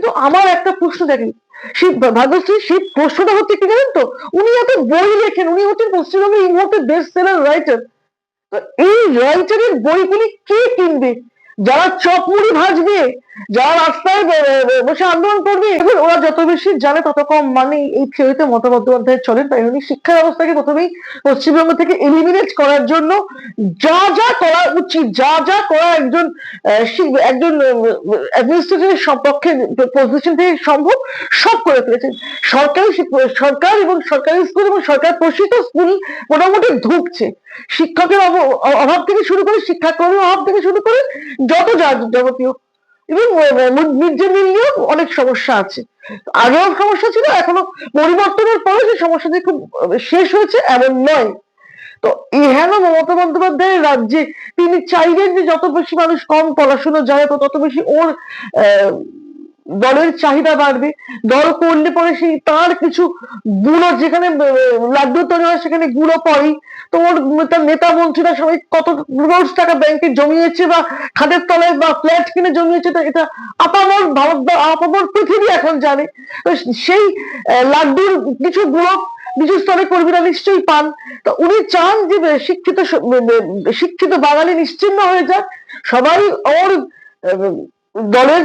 কিন্তু আমার একটা প্রশ্ন দেখেন। সেই ভাগ্যশ্রী সেই প্রশ্নটা হচ্ছে কি জানেন তো? উনি এত বই লেখেন, উনি হচ্ছেন পশ্চিমবঙ্গের এই মুহূর্তে বেস্ট সেলার রাইটার তো এই রাইটারের বইগুলি কে কিনবে? যারা চকমুড়ি ভাজবে যারা রাস্তায় বসে আন্দোলন করবে? এবার ওরা যত বেশি জানে তত কম মানে এই থিওরিতে মমতা বন্দ্যোপাধ্যায় চলেন তাই উনি শিক্ষা ব্যবস্থাকে প্রথমেই পশ্চিমবঙ্গ থেকে এলিমিনেট করার জন্য যা যা করা উচিত, যা যা করা একজন একজন অ্যাডমিনিস্ট্রেটরের পক্ষে পজিশন থেকে সম্ভব, সব করে ফেলেছেন। সরকারি সরকার এবং সরকারি স্কুল এবং সরকার পোষিত স্কুল মোটামুটি ধুকছে। শিক্ষকের অভাব থেকে শুরু করে শিক্ষাকর্মীর অভাব থেকে শুরু করে যত যা যাবতীয় এবং মিড ডে মিল নিয়েও অনেক সমস্যা আছে। আগেও সমস্যা ছিল এখনও পরিবর্তনের পরে যে সমস্যাটি খুব শেষ হয়েছে এমন নয়। তো এহেন মমতা বন্দ্যোপাধ্যায়ের রাজ্যে তিনি চাইলেন যে যত বেশি মানুষ কম পড়াশোনা যায় তত বেশি ওর দলের চাহিদা বাড়বে, দল করলে পরে সেই তার কিছু গুঁড়ো যেখানে লাড্ডু তৈরি হয় সেখানে গুঁড়ো পড়েই তো ওর তার নেতা মন্ত্রীরা সবাই কত রোজ টাকা ব্যাংকে জমিয়েছে বা খাদের তলায় বা ফ্ল্যাট কিনে জমিয়েছে, তো এটা আপামর ভারত বা আপামর পৃথিবী এখন জানে। তো সেই লাড্ডুর কিছু গুঁড়ো নিচু স্তরে কর্মীরা নিশ্চয়ই পান। তো উনি চান যে শিক্ষিত শিক্ষিত বাঙালি নিশ্চিন্ন হয়ে যাক। সবাই ওর দলের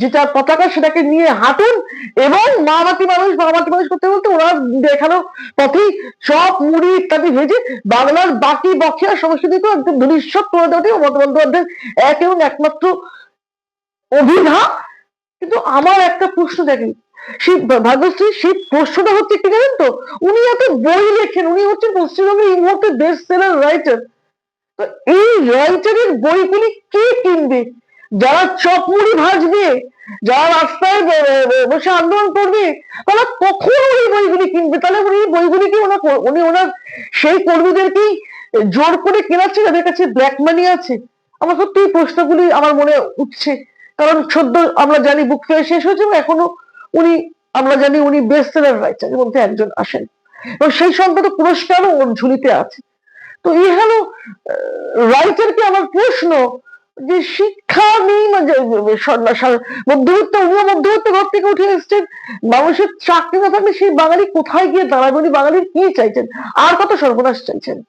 যেটা পতাকা সেটাকে নিয়ে হাঁটুন এবং মা মাটি মানুষ মা মাটি মানুষ করতে বলতে ওরা দেখানো পথেই চপ মুড়ি ইত্যাদি ভেজে বাংলার বাকি বকেয়া সমস্যা দিকে একদম ধনিষ্ঠ করে দেওয়াটাই মমতা বন্দ্যোপাধ্যায়ের এক এবং একমাত্র অভিধা কিন্তু আমার একটা প্রশ্ন দেখেন, সেই ভাগ্যশ্রী সেই প্রশ্নটা হচ্ছে কি জানেন তো, উনি এত বই লেখেন, উনি হচ্ছেন পশ্চিমবঙ্গের এই মুহূর্তে বেস্ট সেলার রাইটার তো এই রাইটারের বইগুলি কে কিনবে? যারা চপমুড়ি ভাজবে, যারা রাস্তায় বসে আন্দোলন করবে, তারা কখন এই বইগুলি কিনবে। তাহলে উনি বইগুলি উনি ওনার সেই কর্মীদেরকেই জোর করে কেনাচ্ছে, যাদের কাছে ব্ল্যাক মানি আছে? আমার সত্যি এই প্রশ্নগুলি আমার মনে উঠছে। কারণ সদ্য আমরা জানি বুক ফেয়ার শেষ হয়েছে এখনও উনি, আমরা জানি উনি বেস্ট সেলার রাইটারের মধ্যে একজন আসেন। এবং সেই সম্পর্কে পুরস্কারও ওর ঝুলিতে আছে। তো এই হলো রাইটারকে আমার প্রশ্ন যে শিক্ষা নেই মানে মধ্যবিত্ত উনিও মধ্যবিত্ত ঘর থেকে উঠে এসছেন। মানুষের চাকরি না থাকলে সেই বাঙালি কোথায় গিয়ে দাঁড়াবে? উনি বাঙালির কি চাইছেন? আর কত সর্বনাশ চাইছেন?